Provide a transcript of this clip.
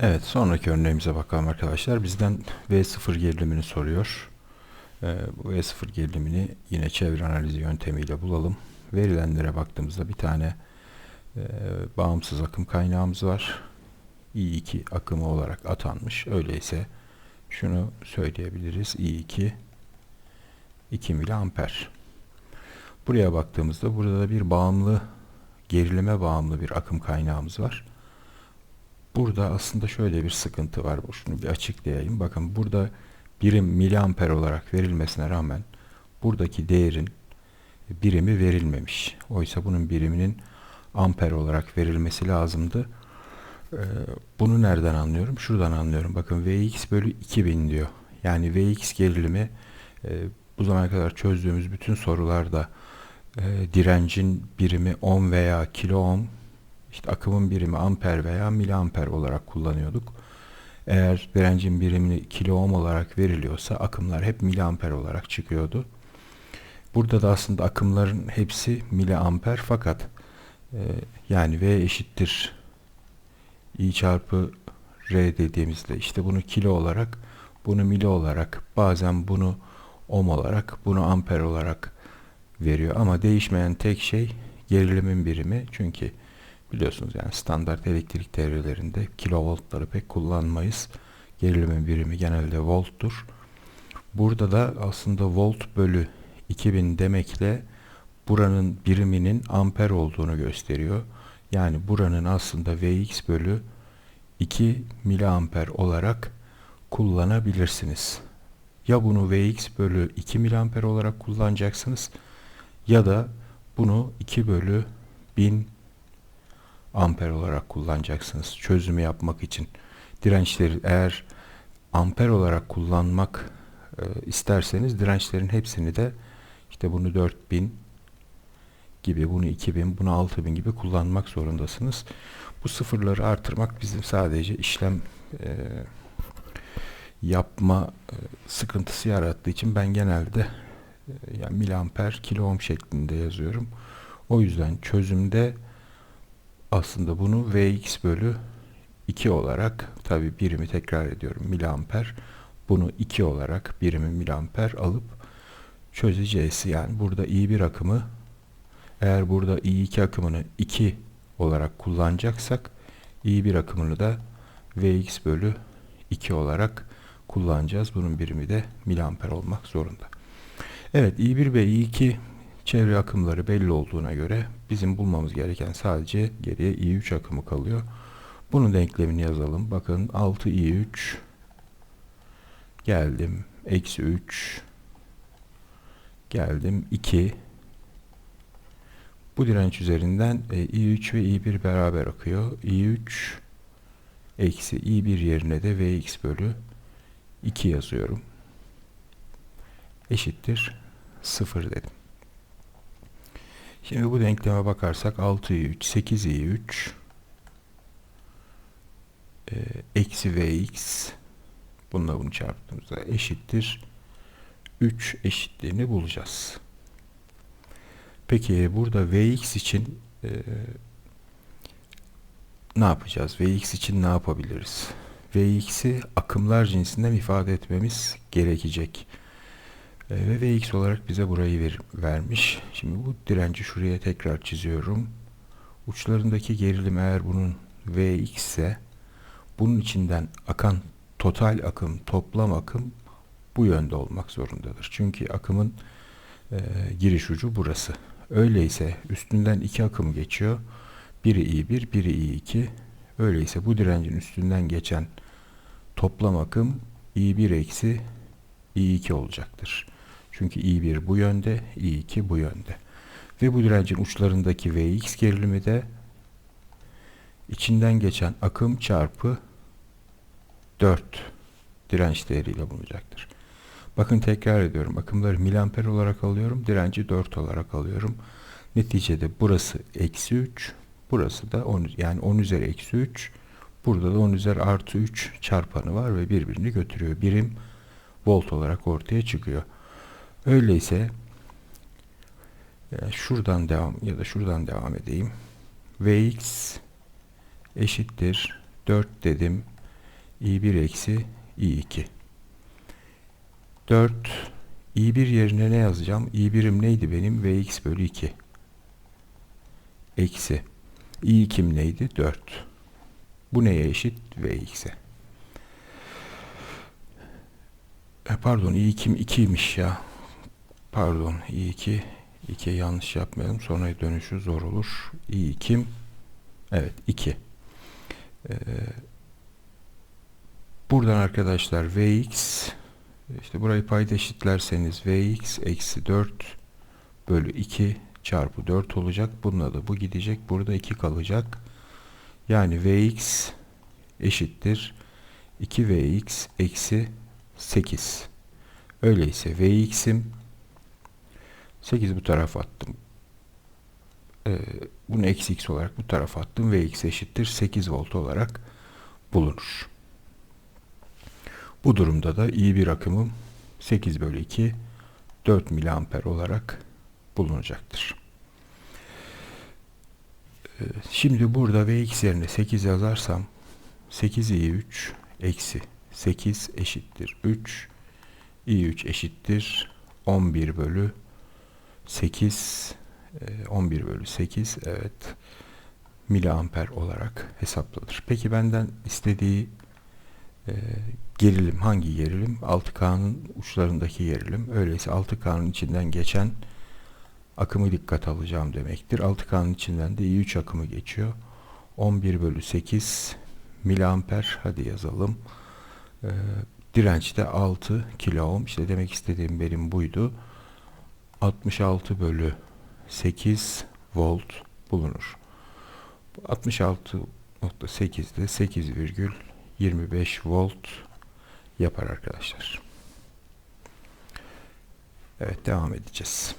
Evet, sonraki örneğimize bakalım arkadaşlar. Bizden V0 gerilimini soruyor. Ee, bu V0 gerilimini yine çevre analizi yöntemiyle bulalım. Verilenlere baktığımızda bir tane e, bağımsız akım kaynağımız var. I2 akımı olarak atanmış. Öyleyse şunu söyleyebiliriz. I2 2 miliamper. Buraya baktığımızda burada da bir bağımlı gerilime bağımlı bir akım kaynağımız var. Burada aslında şöyle bir sıkıntı var. Şunu bir açıklayayım. Bakın burada birim miliamper olarak verilmesine rağmen buradaki değerin birimi verilmemiş. Oysa bunun biriminin amper olarak verilmesi lazımdı. Ee, bunu nereden anlıyorum? Şuradan anlıyorum. Bakın Vx bölü 2000 diyor. Yani Vx gerilimi e, bu zamana kadar çözdüğümüz bütün sorularda e, direncin birimi ohm veya kilo ohm işte akımın birimi amper veya miliamper olarak kullanıyorduk. Eğer direncin birimi kilo ohm olarak veriliyorsa akımlar hep miliamper olarak çıkıyordu. Burada da aslında akımların hepsi miliamper fakat e, yani V eşittir I çarpı R dediğimizde işte bunu kilo olarak bunu mili olarak bazen bunu ohm olarak bunu amper olarak veriyor ama değişmeyen tek şey gerilimin birimi çünkü Biliyorsunuz yani standart elektrik devrelerinde kilovoltları pek kullanmayız. Gerilimin birimi genelde volttur. Burada da aslında volt bölü 2000 demekle buranın biriminin amper olduğunu gösteriyor. Yani buranın aslında Vx bölü 2 miliamper olarak kullanabilirsiniz. Ya bunu Vx bölü 2 miliamper olarak kullanacaksınız ya da bunu 2 bölü 1000 amper olarak kullanacaksınız çözümü yapmak için. Dirençleri eğer amper olarak kullanmak e, isterseniz dirençlerin hepsini de işte bunu 4000 gibi bunu 2000 bunu 6000 gibi kullanmak zorundasınız. Bu sıfırları artırmak bizim sadece işlem e, yapma e, sıkıntısı yarattığı için ben genelde e, yani miliamper kilo ohm şeklinde yazıyorum. O yüzden çözümde aslında bunu Vx bölü 2 olarak tabi birimi tekrar ediyorum miliamper bunu 2 olarak birimi miliamper alıp çözeceğiz. Yani burada i1 akımı eğer burada i2 akımını 2 olarak kullanacaksak i1 akımını da Vx bölü 2 olarak kullanacağız. Bunun birimi de miliamper olmak zorunda. Evet i1 ve i2 çevre akımları belli olduğuna göre bizim bulmamız gereken sadece geriye i3 akımı kalıyor. Bunun denklemini yazalım. Bakın 6 i3 geldim. Eksi 3 geldim. 2 bu direnç üzerinden e, i3 ve i1 beraber akıyor. i3 eksi i1 yerine de vx bölü 2 yazıyorum. Eşittir 0 dedim. Şimdi bu denkleme bakarsak 6'yı 3, 8'i 3 e, eksi vx bununla bunu çarptığımızda eşittir 3 eşitliğini bulacağız. Peki burada vx için e, ne yapacağız? Vx için ne yapabiliriz? Vx'i akımlar cinsinden ifade etmemiz gerekecek. E, ve Vx olarak bize burayı ver, vermiş. Şimdi bu direnci şuraya tekrar çiziyorum. Uçlarındaki gerilim eğer bunun Vx ise bunun içinden akan total akım, toplam akım bu yönde olmak zorundadır. Çünkü akımın e, giriş ucu burası. Öyleyse üstünden iki akım geçiyor. Biri I1, biri I2. Öyleyse bu direncin üstünden geçen toplam akım I1 eksi I2 olacaktır. Çünkü I1 bu yönde, I2 bu yönde. Ve bu direncin uçlarındaki Vx gerilimi de içinden geçen akım çarpı 4 direnç değeriyle bulunacaktır. Bakın tekrar ediyorum. Akımları miliamper olarak alıyorum. Direnci 4 olarak alıyorum. Neticede burası eksi 3. Burası da 10, yani 10 üzeri eksi 3. Burada da 10 üzeri artı 3 çarpanı var ve birbirini götürüyor. Birim volt olarak ortaya çıkıyor. Öyleyse şuradan devam ya da şuradan devam edeyim. Vx eşittir 4 dedim. I1 eksi I2. 4 I1 yerine ne yazacağım? I1'im neydi benim? Vx bölü 2. Eksi. I2'm neydi? 4. Bu neye eşit? Vx'e. E, pardon i2'm 2'ymiş ya. Pardon i2 2 yanlış yapmayalım. Sonra dönüşü zor olur. i2'm evet 2. Ee, buradan arkadaşlar vx işte burayı payda eşitlerseniz vx eksi 4 bölü 2 çarpı 4 olacak. Bununla da bu gidecek. Burada 2 kalacak. Yani vx eşittir 2vx eksi 8. Öyleyse vx'im 8 bu tarafa attım. Ee, bunu eksi x olarak bu tarafa attım. Vx eşittir 8 volt olarak bulunur. Bu durumda da i1 akımım 8 bölü 2 4 miliamper olarak bulunacaktır. Ee, şimdi burada Vx yerine 8 yazarsam 8 i3 eksi 8 eşittir 3 i3 eşittir 11 bölü 8 e, 11 bölü 8 evet miliamper olarak hesaplanır. Peki benden istediği e, gerilim hangi gerilim? 6K'nın uçlarındaki gerilim. Öyleyse 6K'nın içinden geçen akımı dikkat alacağım demektir. 6K'nın içinden de i3 akımı geçiyor. 11 bölü 8 miliamper hadi yazalım. Ee, dirençte 6 kilo ohm. İşte demek istediğim benim buydu. 66 bölü 8 volt bulunur. 66.8'de 8,25 volt yapar arkadaşlar. Evet devam edeceğiz.